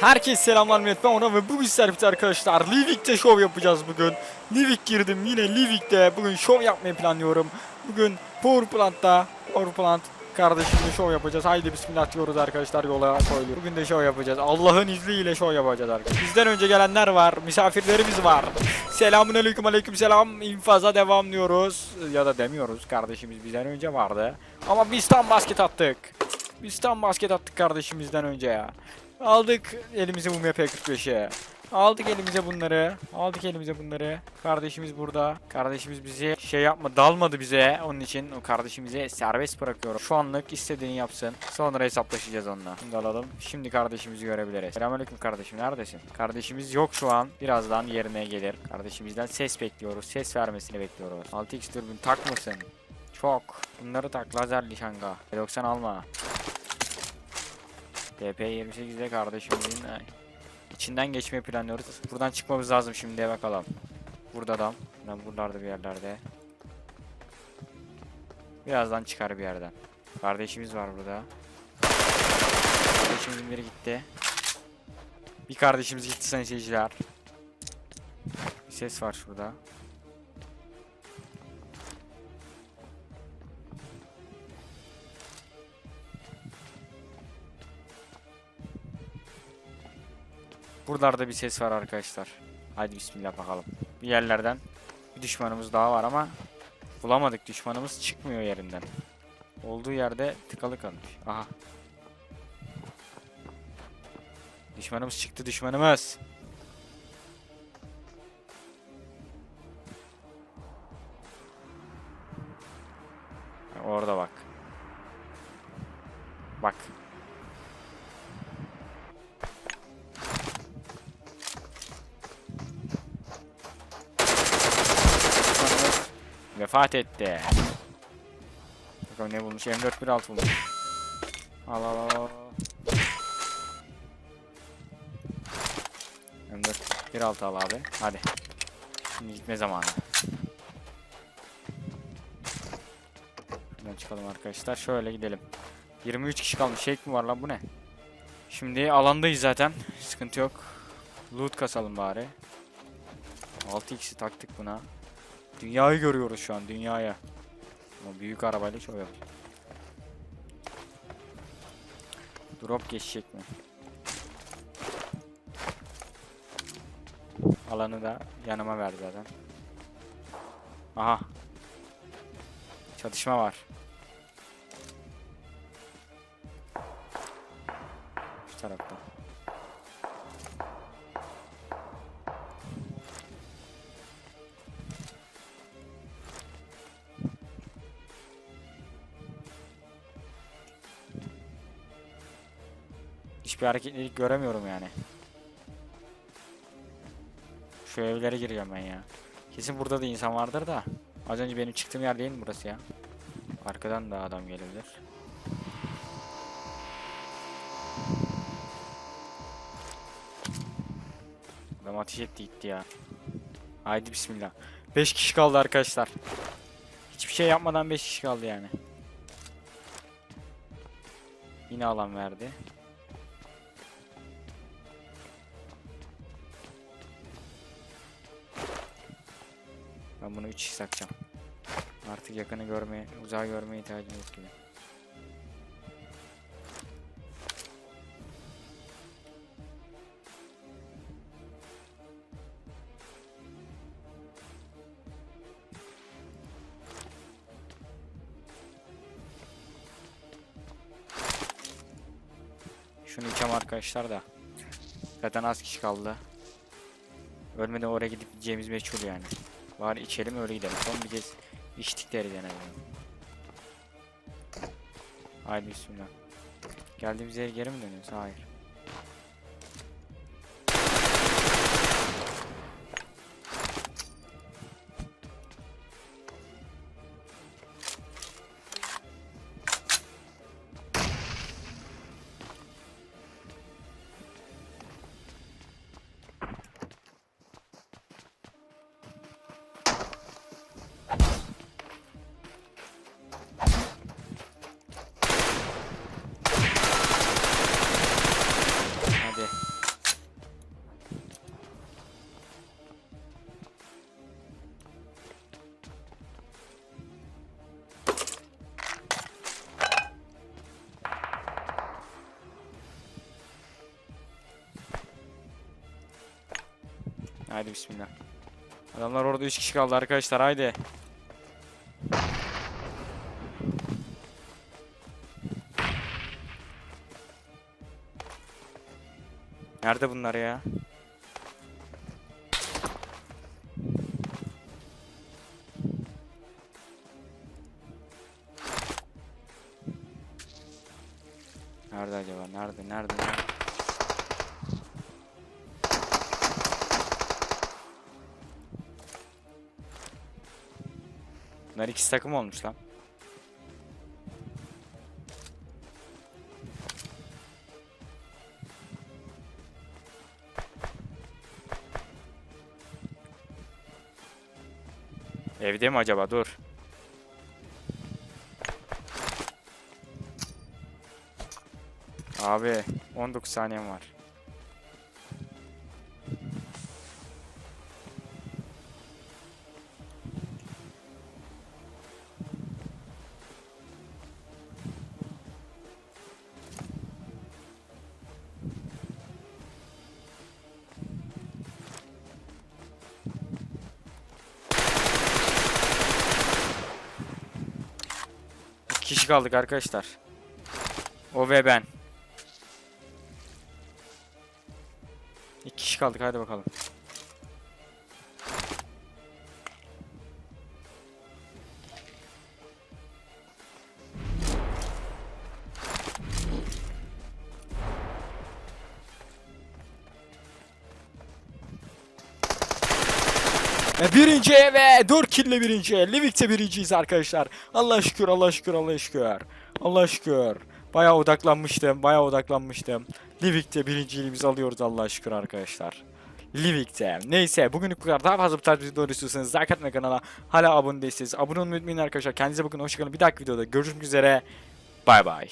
Herkese selamlar millet ben Ona ve bugün servis arkadaşlar Livik'te şov yapacağız bugün. Livik girdim yine Livik'te bugün şov yapmayı planlıyorum. Bugün Power Plant'ta Power Plant kardeşimle şov yapacağız. Haydi bismillah diyoruz arkadaşlar yola koyuluyor Bugün de şov yapacağız. Allah'ın izniyle şov yapacağız arkadaşlar. Bizden önce gelenler var misafirlerimiz var. Selamun aleyküm aleyküm selam. İnfaza devam diyoruz. Ya da demiyoruz kardeşimiz bizden önce vardı. Ama biz tam basket attık. Biz tam basket attık kardeşimizden önce ya Aldık elimize bu MP45'e. Aldık elimize bunları. Aldık elimize bunları. Kardeşimiz burada. Kardeşimiz bizi şey yapma dalmadı bize. Onun için o kardeşimize serbest bırakıyorum. Şu anlık istediğini yapsın. Sonra hesaplaşacağız onunla. Şimdi alalım. Şimdi kardeşimizi görebiliriz. Selamünaleyküm kardeşim. Neredesin? Kardeşimiz yok şu an. Birazdan yerine gelir. Kardeşimizden ses bekliyoruz. Ses vermesini bekliyoruz. 6x dürbün takmasın. Çok. Bunları tak. Lazer nişanga. 90 alma. DP28'de kardeşimizin ay, içinden geçmeyi planlıyoruz. Buradan çıkmamız lazım şimdi bakalım. Burada adam. Ben buralarda bir yerlerde. Birazdan çıkar bir yerden. Kardeşimiz var burada. Kardeşimizin biri gitti. Bir kardeşimiz gitti sayın seyirciler. Bir ses var şurada. Buralarda bir ses var arkadaşlar. Haydi bismillah bakalım. Bir yerlerden bir düşmanımız daha var ama bulamadık. Düşmanımız çıkmıyor yerinden. Olduğu yerde tıkalı kalmış. Aha. Düşmanımız çıktı düşmanımız. Orada bak. Bak. Vefat etti. Bakalım ne bulmuş? M416 bulmuş. Al al al. al. M416 al abi. Hadi. Şimdi gitme zamanı. Şuradan çıkalım arkadaşlar. Şöyle gidelim. 23 kişi kalmış. Shake mi var lan bu ne? Şimdi alandayız zaten. Sıkıntı yok. Loot kasalım bari. 6x'i taktık buna. Dünyayı görüyoruz şu an dünyaya. Ama büyük arabayla çok yapıyor. Drop geçecek mi? Alanı da yanıma verdi zaten. Aha. Çatışma var. Şu tarafta. Hiçbir hareketlilik göremiyorum yani. Şu evlere gireceğim ben ya. Kesin burada da insan vardır da. Az önce benim çıktığım yer değil mi burası ya? Arkadan da adam gelebilir. Adam ateş etti gitti ya. Haydi bismillah. 5 kişi kaldı arkadaşlar. Hiçbir şey yapmadan 5 kişi kaldı yani. Yine alan verdi. Ben bunu 3 sakacağım. Artık yakını görmeye, uzağı görmeye ihtiyacım yok gibi. Şunu içeceğim arkadaşlar da. Zaten az kişi kaldı. Ölmeden oraya gidip gideceğimiz meçhul yani. Bari içelim öyle gidelim. Son bir kez içtik deriz en azından. Haydi bismillah. Geldiğimiz yere geri mi dönüyoruz? Hayır. Haydi bismillah. Adamlar orada 3 kişi kaldı arkadaşlar haydi. Nerede bunlar ya? Nerede acaba? Nerede? Nerede? Nerede? Bunlar ikisi takım olmuş lan. Evde mi acaba? Dur. Abi 19 saniyem var. Kişi kaldık arkadaşlar. O ve ben. İki kişi kaldık hadi bakalım. Birinci ve 4 kille birinci. Livik'te birinciyiz arkadaşlar. Allah şükür, Allah şükür, Allah şükür. Allah şükür. Bayağı odaklanmıştım, bayağı odaklanmıştım. Livik'te birinciliğimizi alıyoruz Allah şükür arkadaşlar. Livik'te. Neyse bugünlük bu kadar. Daha fazla bu tarz videolar istiyorsanız like atmayı kanala hala abone değilseniz abone olmayı unutmayın arkadaşlar. Kendinize bakın hoşçakalın. Bir dahaki videoda görüşmek üzere. Bay bay.